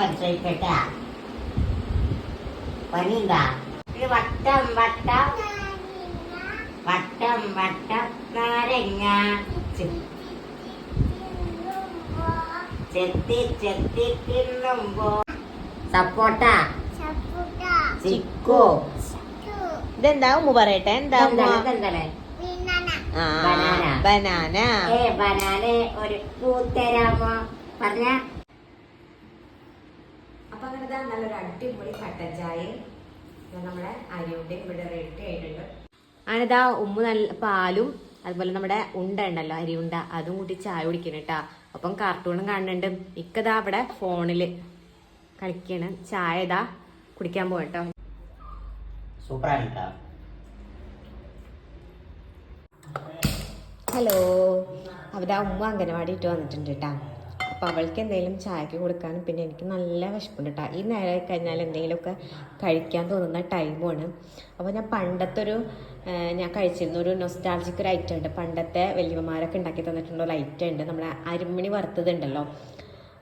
പരിശോധിക്കട്ടാ പനിയുണ്ടാ? ഇത് വട്ടം വട്ടം വട്ടം വട്ടം നാരങ്ങ ചെത്തി ചെത്തി തിന്നുമ്പോ സപ്പോട്ട. ചിക്കോ. ഇതെന്താ ഉമ്മ പറയട്ടെ? എന്താ ബനാന. ബനാന. ഒരു കൂത്തരാമോ പറഞ്ഞ അപ്പൊ അങ്ങനെ നല്ലൊരു അടിപൊളി കട്ടൻ ചായയും നമ്മുടെ അരിയുടെയും ഇവിടെ റെഡി ആയിട്ടുണ്ട്. അങ്ങനെതാ ഉമ്മ നല്ല പാലും അതുപോലെ നമ്മുടെ ഉണ്ട ഉണ്ടല്ലോ അരി ഉണ്ട അതും കൂട്ടി ചായ കുടിക്കണം കേട്ടാ അപ്പം കാർട്ടൂണും കാണുന്നുണ്ട്. ഇക്കതാ അവിടെ ഫോണിൽ കളിക്കണം. ചായ ഇതാ കുടിക്കാൻ പോകട്ടോ ഹലോ അവിടെ ഉമ്മ അംഗനവാടി ഇട്ട് വന്നിട്ടുണ്ട് കേട്ടാ അപ്പം അവൾക്ക് എന്തെങ്കിലും ചായക്ക് കൊടുക്കാനും പിന്നെ എനിക്ക് നല്ല വിശപ്പുണ്ട് കേട്ടോ ഈ നേരം കഴിഞ്ഞാൽ എന്തെങ്കിലുമൊക്കെ കഴിക്കാൻ തോന്നുന്ന ടൈമാണ് അപ്പോൾ ഞാൻ പണ്ടത്തെ ഒരു ഞാൻ കഴിച്ചിരുന്ന ഒരു നൊസ്റ്റാൾജിക് ഒരു ഐറ്റം ഉണ്ട്. പണ്ടത്തെ വലിയമ്മമാരൊക്കെ ഉണ്ടാക്കി തന്നിട്ടുള്ള ഒരു ഐറ്റം ഉണ്ട്. നമ്മളെ അരിമണി വറുത്തത് അപ്പോൾ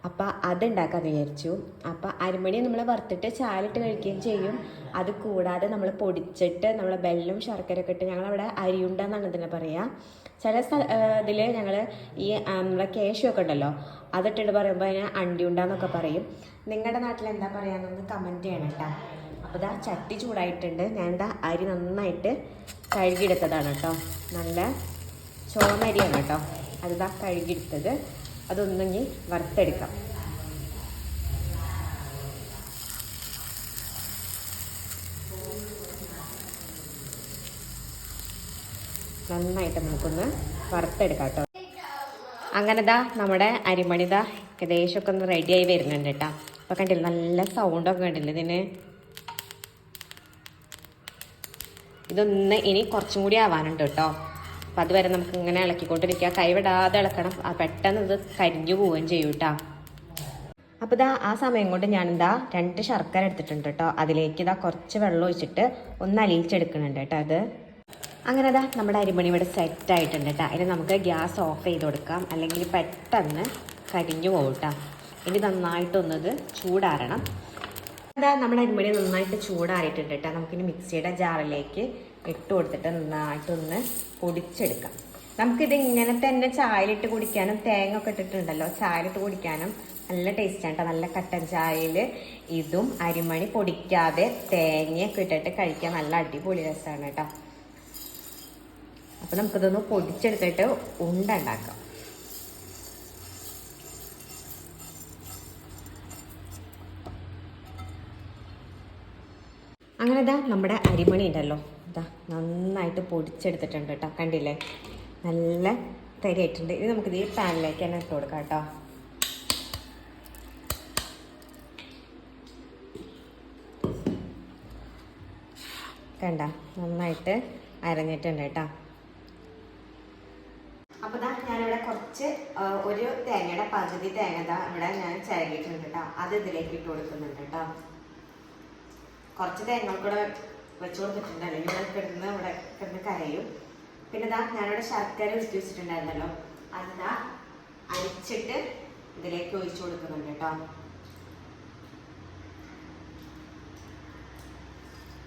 അപ്പം അതുണ്ടാക്കാൻ വിചാരിച്ചു. അപ്പം അരിമണി നമ്മൾ വറുത്തിട്ട് ചാലിട്ട് കഴിക്കുകയും ചെയ്യും. അത് കൂടാതെ നമ്മൾ പൊടിച്ചിട്ട് നമ്മൾ ബെല്ലും ശർക്കരയൊക്കെ ഇട്ട് ഞങ്ങളവിടെ അരിയുണ്ടെന്നാണ് തന്നെ പറയുക ചില സ്ഥല ഇതിൽ ഞങ്ങൾ ഈ നമ്മുടെ കേശുവൊക്കെ ഉണ്ടല്ലോ അതിട്ടിട്ട് പറയുമ്പോൾ അതിനെ അണ്ടി ഉണ്ടാന്നൊക്കെ പറയും. നിങ്ങളുടെ നാട്ടിൽ എന്താ പറയാന്നൊന്ന് കമന്റ് ചെയ്യണം കേട്ടോ. അപ്പോൾ ഇതാ ചട്ടി ചൂടായിട്ടുണ്ട്. ഞാൻ എന്താ അരി നന്നായിട്ട് കഴുകിയെടുത്തതാണ് കേട്ടോ. നല്ല ചോമരിയാണ് കേട്ടോ. അതിതാ കഴുകിയെടുത്തത്. അതൊന്നെങ്കിൽ വറുത്തെടുക്കാം. നന്നായിട്ട് നമുക്കൊന്ന് വറുത്തെടുക്കാം കേട്ടോ അങ്ങനെ ദാ നമ്മുടെ അരിമണിത ഏകദേശമൊക്കെ ഒന്ന് റെഡിയായി വരുന്നുണ്ട് കേട്ടോ അപ്പോൾ കണ്ടില്ല നല്ല സൗണ്ടൊക്കെ കണ്ടില്ല ഇതിന്? ഇതൊന്ന് ഇനി കുറച്ചും കൂടി ആവാനുണ്ട് കേട്ടോ അപ്പം അതുവരെ നമുക്ക് ഇങ്ങനെ ഇളക്കിക്കൊണ്ടിരിക്കുക. കൈവിടാതെ ഇളക്കണം. ആ പെട്ടെന്ന് ഇത് കരിഞ്ഞു പോവുകയും ചെയ്യും കേട്ടോ അപ്പോൾ ഇതാ ആ സമയം കൊണ്ട് ഞാനെന്താ രണ്ട് ശർക്കര എടുത്തിട്ടുണ്ട് കേട്ടോ അതിലേക്ക് ഇതാ കുറച്ച് വെള്ളം ഒഴിച്ചിട്ട് ഒന്ന് അലിയിച്ചെടുക്കുന്നുണ്ട് കേട്ടോ അത് അങ്ങനെ അതാ നമ്മുടെ അരിമണി ഇവിടെ സെറ്റ് ആയിട്ടുണ്ട് കേട്ടോ അതിന് നമുക്ക് ഗ്യാസ് ഓഫ് ചെയ്ത് കൊടുക്കാം. അല്ലെങ്കിൽ പെട്ടെന്ന് കരിഞ്ഞു പോകും കേട്ടോ ഇനി നന്നായിട്ടൊന്നത് ചൂടാറണം. അതാ നമ്മുടെ അരിമണി നന്നായിട്ട് ചൂടാറിയിട്ടുണ്ട് കേട്ടോ നമുക്കിനി മിക്സിയുടെ ജാറിലേക്ക് ഇട്ട് കൊടുത്തിട്ട് നന്നായിട്ടൊന്ന് പൊടിച്ചെടുക്കാം. നമുക്കിത് ഇങ്ങനെ തന്നെ ചായയിലിട്ട് കുടിക്കാനും തേങ്ങ ഒക്കെ ഇട്ടിട്ടുണ്ടല്ലോ. ചായയിലിട്ട് കുടിക്കാനും നല്ല ടേസ്റ്റാണ് കേട്ടോ നല്ല കട്ടൻ ചായയിൽ ഇതും അരിമണി പൊടിക്കാതെ തേങ്ങയൊക്കെ ഇട്ടിട്ട് കഴിക്കാൻ നല്ല അടിപൊളി രസമാണ് കേട്ടോ അപ്പം നമുക്കിതൊന്ന് പൊടിച്ചെടുത്തിട്ട് ഉണ്ട ഉണ്ടാക്കാം അങ്ങനെ ഇതാ നമ്മുടെ അരിമണി ഉണ്ടല്ലോ. ഇതാ നന്നായിട്ട് പൊടിച്ചെടുത്തിട്ടുണ്ട് കേട്ടോ. കണ്ടില്ലേ? നല്ല തരിയായിട്ടുണ്ട്. ഇത് നമുക്കിത് ഈ പാനിലേക്ക് തന്നെ ഇട്ട് കൊടുക്കാം കേട്ടോ. കണ്ട? നന്നായിട്ട് അരഞ്ഞിട്ടുണ്ട് കേട്ടോ. അപ്പോൾ ദാ ഞാനിവിടെ കുറച്ച് ഒരു തേങ്ങയുടെ പകുതി തേങ്ങ ദാ ഇവിടെ ഞാൻ ചിരകിയിട്ടുണ്ട് കേട്ടോ. അത് ഇതിലേക്ക് ഇട്ട് കൊടുക്കുന്നുണ്ട് കേട്ടോ. കുറച്ച് തേങ്ങ കൂടെ വെച്ച് കൊടുത്തിട്ടുണ്ട്. അല്ലെങ്കിൽ ഇവിടെ കിടന്ന് ഇവിടെ കിടന്ന് കരയും. പിന്നെ ദാ ഞാനിവിടെ ശർക്കര ഉരുത്തി വെച്ചിട്ടുണ്ടായിരുന്നല്ലോ. അത് ദാ അരിച്ചിട്ട് ഇതിലേക്ക് ഒഴിച്ചു കൊടുക്കുന്നുണ്ട് കേട്ടോ.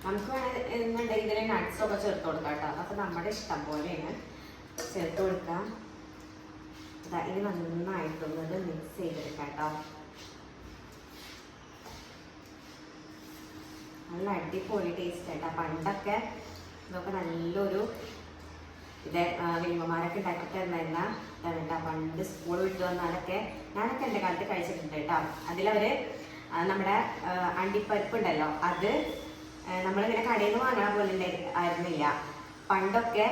നമുക്ക് വേണമെന്നുണ്ടെങ്കിൽ ഇതിൽ നട്ട്സ് ഒക്കെ ചേർത്ത് കൊടുക്കാം കേട്ടോ. അതൊക്കെ നമ്മുടെ ഇഷ്ടം പോലെയാണ്. ചേർത്ത് കൊടുക്കാം. ഇനി നന്നായിട്ടൊന്നത് മിക്സ് ചെയ്തെടുക്കാം കേട്ടോ. നല്ല അടിപൊളി ടേസ്റ്റ് ആയിട്ടാ പണ്ടൊക്കെ ഇതൊക്കെ നല്ലൊരു ഇത് വലിയമ്മമാരൊക്കെ ഉണ്ടാക്കി തന്നിരുന്ന കേട്ടോ. പണ്ട് സ്കൂൾ വിട്ടു വന്നാലൊക്കെ ഞാനൊക്കെ എന്റെ കാലത്ത് കഴിച്ചിട്ടുണ്ട് കേട്ടോ. അതിലവർ നമ്മുടെ അണ്ടിപ്പരിപ്പ് ഉണ്ടല്ലോ അത് നമ്മളിങ്ങനെ കടയിൽ നിന്ന് വാങ്ങണ പോലെ ആയിരുന്നില്ല. പണ്ടൊക്കെ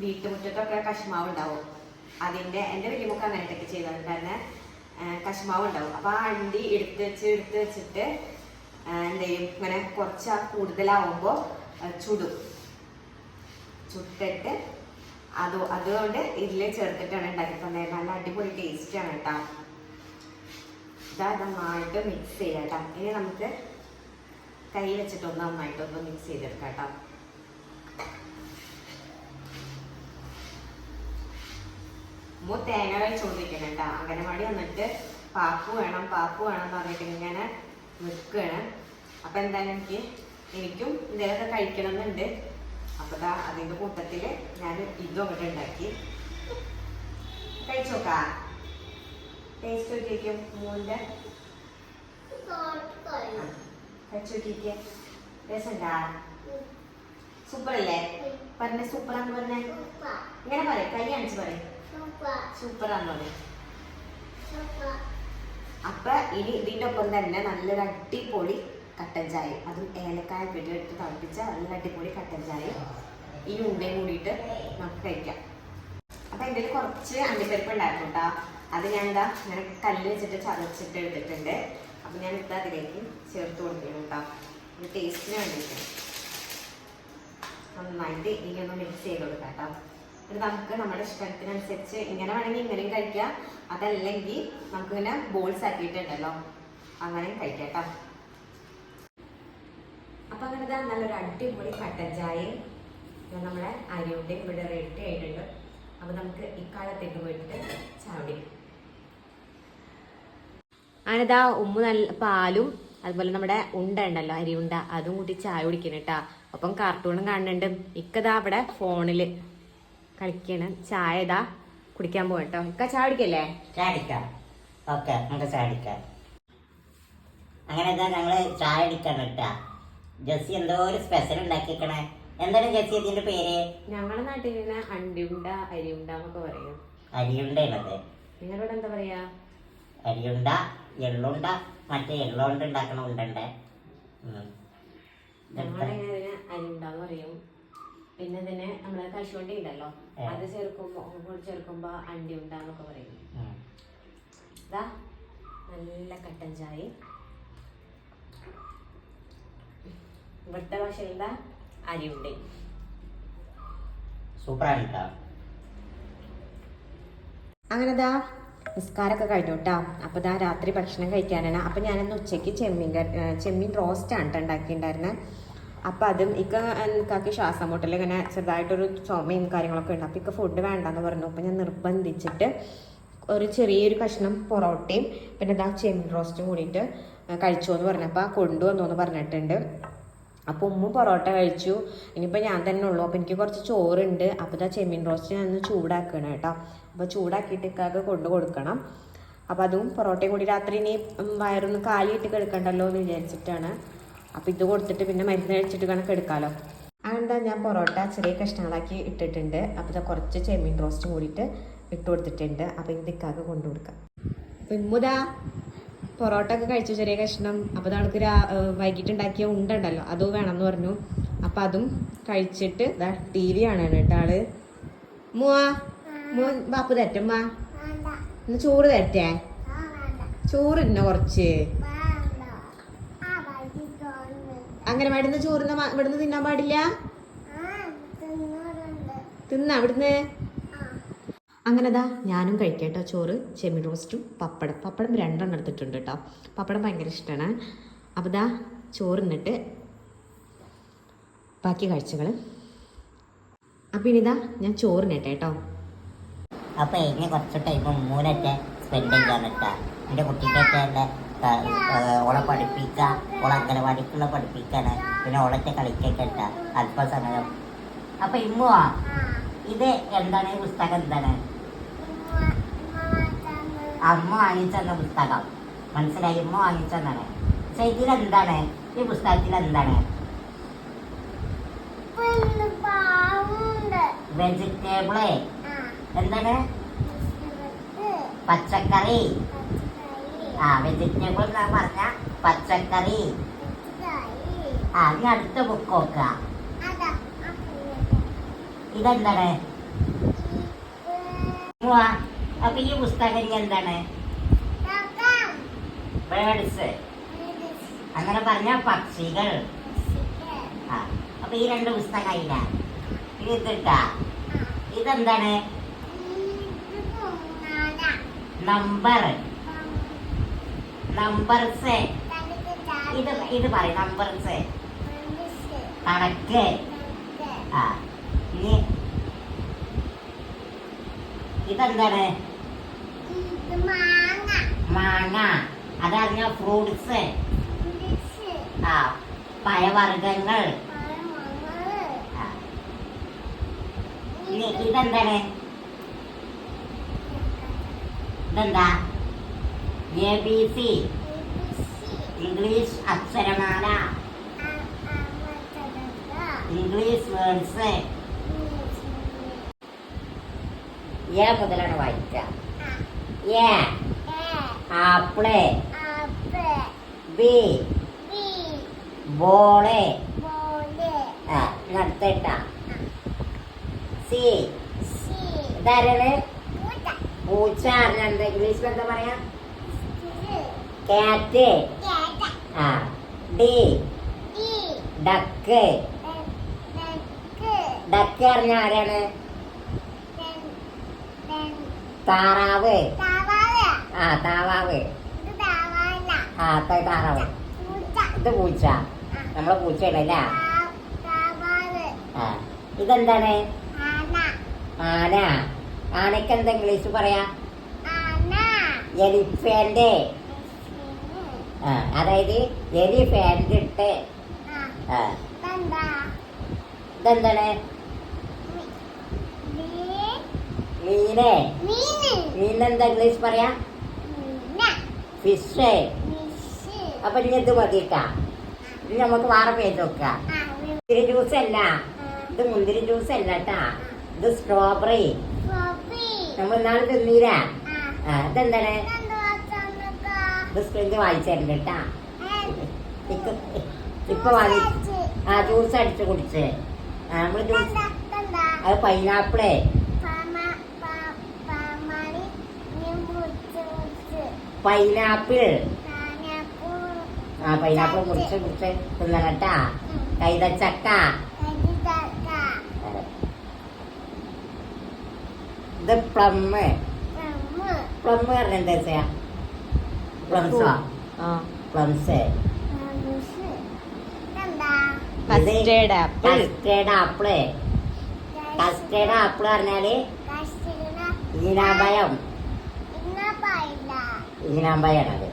വീട്ടുമുറ്റത്തൊക്കെ കശുമാവ് ഉണ്ടാവും അതിന്റെ എന്റെ വലിയമ്മക്ക് അങ്ങനെയൊക്കെ ചെയ്തുകൊണ്ട് തന്നെ കശുമാവ് ഉണ്ടാവും അപ്പോൾ ആ അണ്ടി എടുത്ത് വെച്ച് എടുത്ത് വെച്ചിട്ട് എന്ത് ചെയ്യും ഇങ്ങനെ കുറച്ച് കൂടുതലാവുമ്പോൾ ചുടും. ചുട്ടിട്ട് അത് അതുകൊണ്ട് ഇതിൽ ചേർത്തിട്ടാണ് ഉണ്ടാക്കി തന്നത് നല്ല അടിപൊളി ടേസ്റ്റാണ് കേട്ടോ ഇതാ നന്നായിട്ട് മിക്സ് ചെയ്യാം കേട്ടോ ഇനി നമുക്ക് കൈ വെച്ചിട്ടൊന്ന് നന്നായിട്ടൊന്ന് മിക്സ് ചെയ്തെടുക്കാം കേട്ടോ മൂ തേങ്ങ കഴിച്ചുകൊണ്ടിരിക്കണം കേട്ടോ അംഗനവാടി വന്നിട്ട് പാപ്പു വേണം പാപ്പു വേണം എന്ന് പറഞ്ഞിട്ട് ഇങ്ങനെ നിൽക്കുകയാണ്. അപ്പം എന്തായാലും എനിക്ക് എനിക്കും എന്തെങ്കിലുമൊക്കെ കഴിക്കണം എന്നുണ്ട് അപ്പോൾ ദാ അതിന്റെ കൂട്ടത്തിൽ ഞാൻ ഇതും അങ്ങോട്ട് ഉണ്ടാക്കി. കഴിച്ചോക്ക ടേസ്റ്റ് നോക്കിയേക്കും മൂന്നിന്റെ രസമുണ്ടാ സൂപ്പർ അല്ലേ പറഞ്ഞ സൂപ്പറാന്ന് പറഞ്ഞേ. ഇങ്ങനെ പറയാം കൈ കാണിച്ച് പറയും. സൂപ്പറാന്ന് പറയും അപ്പൊ ഇനി ഇതിന്റെ ഒപ്പം തന്നെ നല്ലൊരു അടിപൊളി കട്ടൻ ചായ അതും ഏലക്കായ പിടി എടുത്ത് തിളപ്പിച്ച നല്ല അടിപൊളി കട്ടൻ ചായ ഈ ഉണ്ടയും കൂടിയിട്ട് നമുക്ക് കഴിക്കാം. അപ്പൊ എന്റെ കുറച്ച് അണ്ടിപ്പരിപ്പ് ഉണ്ടായിരുന്നു കേട്ടോ അത് ഞാൻ എന്താ ഞാൻ കല്ല് വെച്ചിട്ട് ചതച്ചിട്ട് എടുത്തിട്ടുണ്ട്. അപ്പൊ ഞാൻ ഇപ്പൊ അതിലേക്ക് ചേർത്ത് കൊടുക്കണം കേട്ടോ ടേസ്റ്റിന് വേണ്ടിയിട്ട്. നന്നായിട്ട് ഇനി ഒന്ന് മിക്സ് ചെയ്ത് കൊടുക്കാം കേട്ടോ ഇത് നമുക്ക് നമ്മുടെ ഇഷ്ടത്തിനനുസരിച്ച് ഇങ്ങനെ വേണമെങ്കിൽ ഇങ്ങനെയും കഴിക്കാം. അതല്ലെങ്കിൽ നമുക്ക് ഇങ്ങനെ ബോൾസ് ആക്കിയിട്ടുണ്ടല്ലോ. അങ്ങനെയും കഴിക്കാം കേട്ടോ. അപ്പൊ അങ്ങനെ ഇതാ നല്ലൊരു അടിപൊളി കട്ടൻ ചായയും നമ്മുടെ അരിയുടെയും ഇവിടെ റെഡി ആയിട്ടുണ്ട്. അപ്പൊ നമുക്ക് ഇക്കാലത്തേക്ക് പോയിട്ട് ചായ കുടിക്കാം അങ്ങനെതാ ഉമ്മ നല്ല പാലും അതുപോലെ നമ്മുടെ ഉണ്ട ഉണ്ടല്ലോ അരിയുണ്ട അതും കൂട്ടി ചായ കുടിക്കണം കേട്ടാ. അപ്പം കാർട്ടൂണും കാണുന്നുണ്ട്. ഇക്കതാ അവിടെ ഫോണിൽ കളിക്കണം. ചായ ഇതാ കുടിക്കാൻ പോകട്ടോ ഇക്ക ചായ കുടിക്കല്ലേ? ചാടിക്കാം ഓക്കെ നമുക്ക് ചാടിക്കാം അങ്ങനെ ഇതാ ഞങ്ങൾ ചായ അടിക്കണം കേട്ടാ. ജസ്സി എന്തോ ഒരു സ്പെഷ്യൽ ഉണ്ടാക്കിക്കണേ എന്താണ് ജസ്സി ഇതിന്റെ പേര്? ഞങ്ങളുടെ നാട്ടിൽ ഇങ്ങനെ അണ്ടിയുണ്ട അരിയുണ്ട എന്നൊക്കെ പറയും. അരിയുണ്ടത് നിങ്ങളോട് എന്താ പറയാ? അരിയുണ്ട എള്ളുണ്ട മറ്റേ എള്ളുകൊണ്ട് ഉണ്ടാക്കണ ഉണ്ടണ്ടേ. അരിയുണ്ടെന്ന് ഞങ്ങളിങ്ങനെ പറയും. പിന്നെ തന്നെ നമ്മളെ കശുവണ്ടി ഉണ്ടല്ലോ. അത് ചേർക്കുമ്പോ കൂടി ചേർക്കുമ്പോ അണ്ടി ഉണ്ടാന്നൊക്കെ പറയും. ഇതാ നല്ല കട്ടൻ ചായ ഇവിടുത്തെ ഭാഷയിൽ എന്താ? അരിയുണ്ട്. അങ്ങനെ ദാ നിസ്കാരമൊക്കെ കഴിഞ്ഞു കേട്ടോ അപ്പോൾ ദാ രാത്രി ഭക്ഷണം കഴിക്കാനാണ്. അപ്പോൾ ഞാനൊന്ന് ഉച്ചയ്ക്ക് ചെമ്മീൻ ചെമ്മീൻ റോസ്റ്റ് റോസ്റ്റാണ് ഉണ്ടാക്കിയിട്ടുണ്ടായിരുന്നത് അപ്പോൾ അതും ഇക്ക എനിക്കാക്കി ശ്വാസം മുട്ടൽ ഇങ്ങനെ ചെറുതായിട്ടൊരു ചുമയും കാര്യങ്ങളൊക്കെ ഉണ്ട്. അപ്പം ഇക്ക ഫുഡ് വേണ്ടെന്ന് പറഞ്ഞു. അപ്പം ഞാൻ നിർബന്ധിച്ചിട്ട് ഒരു ചെറിയൊരു കഷ്ണം പൊറോട്ടയും പിന്നെ ഇതാ ചെമ്മീൻ റോസ്റ്റും കൂടിയിട്ട് കഴിച്ചു എന്ന് പറഞ്ഞപ്പോൾ കൊണ്ടുവന്നു എന്ന് പറഞ്ഞിട്ടുണ്ട്. അപ്പോൾ ഉമ്മ പൊറോട്ട കഴിച്ചു. ഇനിയിപ്പോൾ ഞാൻ തന്നെ ഉള്ളൂ. അപ്പോൾ എനിക്ക് കുറച്ച് ചോറുണ്ട്. അപ്പോൾ ഇതാ ചെമ്മീൻ റോസ്റ്റ് ഞാൻ ഒന്ന് ചൂടാക്കണം കേട്ടോ. അപ്പോൾ ചൂടാക്കിയിട്ട് ഇക്കാക്ക് കൊണ്ടു കൊടുക്കണം. അപ്പോൾ അതും പൊറോട്ടയും കൂടി രാത്രി ഇനി വയറൊന്ന് കാലിയിട്ട് കിടക്കണ്ടല്ലോ എന്ന് വിചാരിച്ചിട്ടാണ്. അപ്പോൾ ഇത് കൊടുത്തിട്ട് പിന്നെ മരുന്ന് കഴിച്ചിട്ട് കണക്ക് എടുക്കാമല്ലോ അതെന്താ ഞാൻ പൊറോട്ട ചെറിയ കഷ്ണങ്ങളാക്കി ഇട്ടിട്ടുണ്ട്. അപ്പോൾ ഇതാ കുറച്ച് ചെമ്മീൻ റോസ്റ്റ് കൂടിയിട്ട് ഇട്ട് കൊടുത്തിട്ടുണ്ട്. അപ്പോൾ ഇത് ഇക്കാക്ക് കൊണ്ടു കൊടുക്കാം. അപ്പോൾ ഇമ്മുതാ പൊറോട്ട ഒക്കെ കഴിച്ചു ചെറിയ കഷ്ണം. അപ്പോൾ നമുക്ക് രാ വൈകിട്ട് ഉണ്ടാക്കിയ ഉണ്ടല്ലോ അതും വേണമെന്ന് പറഞ്ഞു. അപ്പം അതും കഴിച്ചിട്ട് ഇതാ ടി വി കാണാണ് കേട്ടോ ആൾ. മുവാ മൂ ബാപ്പു തരട്ടെ മാ ഇന്ന് ചോറ് തരട്ടെ? ചോറ് ഇന്ന കുറച്ച്? അങ്ങനെ മടുന്ന ചോറ് ഇന്ന് ഇവിടുന്ന് തിന്നാൻ പാടില്ല? തിന്നാ ഇവിടുന്ന്? അങ്ങനെതാ ഞാനും കഴിക്കട്ടോ ചോറ് ചെമ്മീൻ റോസ്റ്റും പപ്പടം. പപ്പടം രണ്ടെണ്ണം എടുത്തിട്ടുണ്ട് കേട്ടോ പപ്പടം ഭയങ്കര ഇഷ്ടമാണ് അപ്പോൾ ദാ ചോറ് നിന്നിട്ട് ബാക്കി കാഴ്ചകൾ അപ്പം ഇനിതാ ഞാൻ ചോറിനട്ടെ കേട്ടോ അപ്പോൾ ഇനി കുറച്ച് ടൈം മൂന്നൊക്കെ സ്പെൻഡ് ചെയ്യാൻ എന്റെ കുട്ടിക്കൊക്കെ എന്റെ ഓളെ പഠിപ്പിക്കുക ഓളെ അംഗനവാടിക്കുള്ള പഠിപ്പിക്കാണ്. പിന്നെ ഓളൊക്കെ കളിക്കൊക്കെ ഇട്ട അല്പസമയം. അപ്പൊ ഇമ്മുവാ ഇത് എന്താണ്? ഈ പുസ്തകം എന്താണ്? അമ്മ വാങ്ങിച്ചെന്ന പുസ്തകം. മനസ്സിലായി? ഉമ്മ വാങ്ങിച്ചെന്നാണ് പക്ഷെ ഇതിലെന്താണ്? ഈ പുസ്തകത്തിൽ എന്താണ് വെജിറ്റേബിൾ എന്താണ്? പച്ചക്കറി. ആ വെജിറ്റബിൾ എന്നാ പറഞ്ഞ പച്ചക്കറി. ആ ഇനി അടുത്ത ബുക്ക് നോക്കുക ഇതെന്താണ്. അപ്പൊ ഈ പുസ്തകം എന്താണ്? ബേഡ്സ് അങ്ങനെ പറഞ്ഞ പക്ഷികൾ. ആ അപ്പൊ ഈ രണ്ട് പുസ്തകം ഇത് ഇതിട്ടാ ഇതെന്താണ്? നമ്പർ നമ്പർ സെ ഇത് ഇത് പറയും നമ്പർസ് കണക്ക്. ആ ഇനി ഇതെന്താണ്? മാങ്ങ. അതറിഞ്ഞ ഫ്രൂട്ട്സ് ആ പഴവർഗങ്ങൾ. ഇനി ഇതെന്താണ്? ഇതെന്താ എ ബി സി ഇംഗ്ലീഷ് അക്ഷരമാല. ഇംഗ്ലീഷ് വേർഡ്സ് എ മുതലാണ് വായിക്ക. A apple. B ball. അടുത്തിട്ട C ഇതാരാണ്? പൂച്ച എന്താ? പറയാ? കാറ്റ് ആ. ഡി ഡക്ക് ഡക്ക് അറിഞ്ഞ ആരാണ്? താറാവ്. ആ താവാവ് ആ താറാവ്. ഇത് പൂച്ച. നമ്മളെ പൂച്ചയാണല്ലേ ആ. ഇതെന്താണ്? ആന. ആനക്ക് എന്താ ഇംഗ്ലീഷ് പറയാ? എലിഫന്റ് ആ അതായത് എലിഫന്റ് ഇട്ട്. ആ. ഇതെന്താണ്? മീന്. മീനെന്താ ഇംഗ്ലീഷ് പറയാ? ഫിഷ്. അപ്പൊ ഇനി ഇത് മതിട്ടാ. ഇനി നമുക്ക് വേറെ പേര് നോക്കാം. മുന്തിരി ജ്യൂസ് അല്ല ഇത് മുന്തിരി ജ്യൂസ് അല്ല കേട്ടാ ഇത് സ്ട്രോബെറി. നമ്മൾ ഇന്നാൾ തിന്നീരാ? ആ. ഇതെന്താണ്? ഇത് കേട്ടാ. ഇപ്പൊ വാങ്ങി ആ ജ്യൂസ് അടിച്ച് കുടിച്ച്. നമ്മൾ നമ്മൾ ജ്യൂസ് അത് പൈനാപ്പിളേ. പൈനാപ്പിൾ. ആ പൈനാപ്പിൾ മുറിച്ച് മുറിച്ച് തിന്നണട്ടാ കൈതച്ചക്ക. ഇത് പ്ലമ്മ് പ്ലം പറഞ്ഞ എന്താ വെച്ചാ പ്ലംസോ ആ? Plums custard apple custard apple custard apple പറഞ്ഞാൽ ഈനാമ്പയം. ഈനാമ്പയാണത്.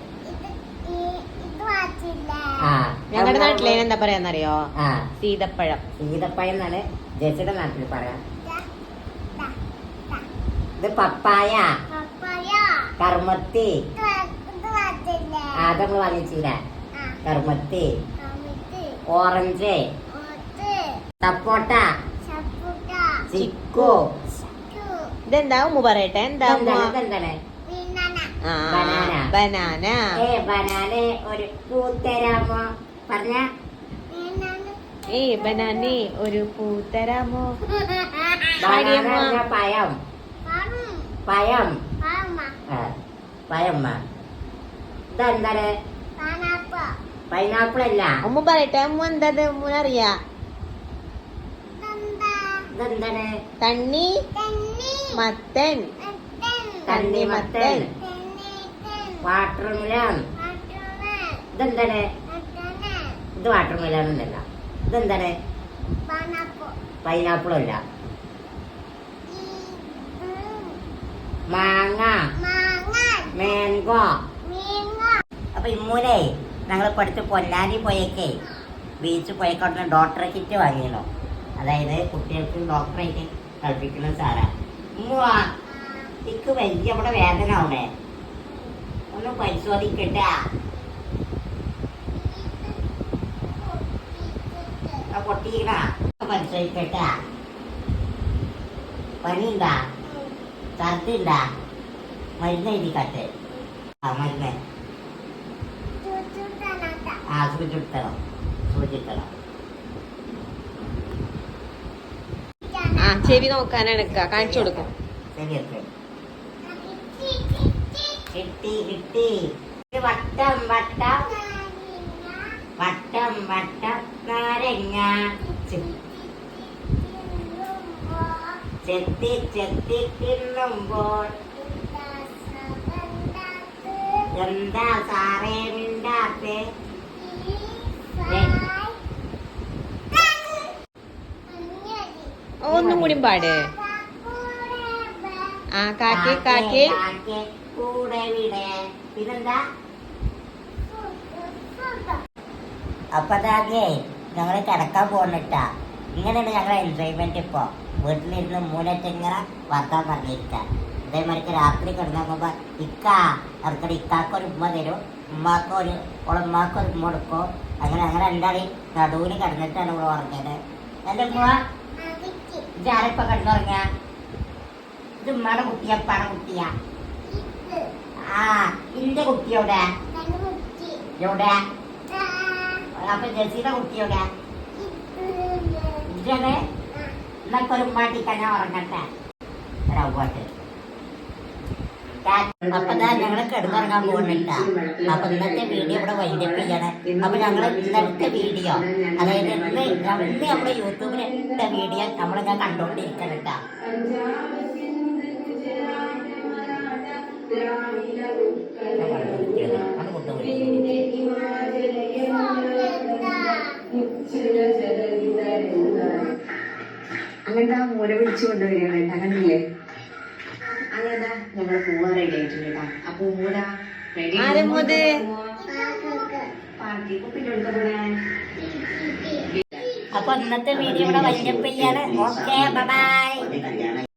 ഞങ്ങളുടെ നാട്ടിലെ എന്താ പറയാന്നറിയോ? ആ. സീതപ്പഴം. സീതപ്പഴം എന്നാണ് ജെസിയുടെ നാട്ടിൽ പറയാം. ഇത് പപ്പായ. കർമ്മത്തി അത് നമ്മൾ വാങ്ങിച്ചില്ല കർമ്മത്തി ഓറഞ്ച്. സപ്പോട്ട. ചിക്കു. ഇതെന്താ? ഉമ്മ പറയട്ടെ. എന്താ. ബനാന. ഏ ബനാന ഒരു പൂത്തരാമോ? പറഞ്ഞ. ഏ ബനാനെ ഒരു പൂത്തരാമോ. പറഞ്ഞ പഴം. പഴം. ഇതെന്താണ്? പൈനാപ്പിൾ. അല്ല അമ്മ പറയട്ടെ അമ്മ എന്താ അറിയാ ഇതെന്താണ്? തണ്ണി മത്തൻ. തണ്ണി മത്തൻ. Water watermelon. ഇതെന്താണ്? ഇത് വാട്ടർമെലൺ എന്നല്ല ഇതെന്താണ്? പൈനാപ്പിൾ. അല്ല മാങ്ങ. മാംഗോ. അപ്പൊ ഇമ്മൂനെ ഞങ്ങൾ പഠിച്ച് പൊന്നാനി പോയേക്കേ. ബീച്ച് പോയേക്കോട്ടെ ഡോക്ടറെ കിറ്റ് വാങ്ങിയല്ലോ. അതായത് കുട്ടികൾക്ക് ഡോക്ടറായിട്ട് കളിപ്പിക്കുന്ന സാറാ. ഉമ്മുവാ ഇക്ക് വലിയ അവിടെ വേദന ആവണേ. ഒന്ന് പരിശോധിക്കട്ടാ. പൊട്ടിക്കണ. പരിശോധിക്കട്ടാ. പനിയുണ്ടാ? ഛർദിണ്ടാ മരുന്ന് എഴുതിക്കട്ടെ. ആ മരുന്ന്. ആ സൂചി ഇട്ടണം സൂചി ഇട്ടണം ആ ചെവി നോക്കാനാണ് എടുക്ക കാണിച്ചു കൊടുക്കും. ശരി ഓക്കെ കിട്ടി കിട്ടി. വട്ടം വട്ടം. വട്ടം വട്ടം. നാരങ്ങ. ചെത്തി ചെത്തി തിന്നുമ്പോൾ എന്താ സാറേ മിണ്ടാത്തെ? ഒന്നും കൂടി പാട്. ആ കാക്കി കാക്കി കൂടെ വിടെ. പിന്നെന്താ? അപ്പൊ അതാകെ ഞങ്ങൾ കിടക്കാൻ പോണിട്ടാ ഇങ്ങനെയാണ് ഞങ്ങളെ എൻജോയ്മെന്റ് ഇപ്പൊ. വീട്ടിലിരുന്ന് മൂലറ്റ് ഇങ്ങനെ വർത്താൻ പറഞ്ഞിരിക്ക. അതേമാതിരിക്ക് രാത്രി കിടന്നപ്പോ ഇക്ക അവർക്കൊരു ഇക്കാക്ക് ഒരു ഉമ്മ തരും ഉമ്മാക്ക് ഒരു ഉളമ്മാക്ക് ഒരു ഉമ്മ കൊടുക്കും. അങ്ങനെ അങ്ങനെ രണ്ടാളി നടുവിന് കിടന്നിട്ടാണ് ഇവിടെ ഉറങ്ങിയത് എന്റെ ഉമ്മ ഇതാരിപ്പൊ കിടന്നുറങ്ങ? ഇത് ഉമ്മയുടെ കുട്ടിയാ ഉപ്പാടെ കുട്ടിയാ? ആ ഇന്റെ കുട്ടിയോടെ എവിടെ? അപ്പൊ ജസീടെ കുട്ടിയോടെ ഇതാണ് എന്നൊക്കെ ഒരു ഉമ്മാട്ടിക്കാൻ ഞാൻ ഉറങ്ങട്ടെ ഒരവ്വാട്ട് അപ്പൊ ദാ ഞങ്ങൾ കിടന്നുറങ്ങാൻ പോകുന്നില്ല അപ്പൊ ഇന്നത്തെ വീഡിയോ ഇവിടെ വൈൻഡപ്പ് ചെയ്യാണ്. അപ്പൊ ഞങ്ങൾ ഇന്നത്തെ വീഡിയോ അതായത് ഇന്ന് ഇന്ന് നമ്മുടെ യൂട്യൂബിൽ ഇട്ട വീഡിയോ നമ്മളിങ്ങനെ അത് അങ്ങനത്തെ ആ മൂല വിളിച്ചു കൊണ്ടുവരികയാണ് കേട്ടാ കണ്ടില്ലേ? അങ്ങനെന്താ ഞങ്ങൾ പോവാൻ റെഡി ആയിട്ടുണ്ട് കേട്ടോ. അപ്പൊ മൂല റെഡി പാർട്ടിക്ക് പിന്നെ എടുത്ത പോണേ അപ്പൊ ഇന്നത്തെ വീഡിയോ ഇവിടെ വല്യപ്പയ്യാണ് ചെയ്യാണ് ഓക്കെ ബൈ.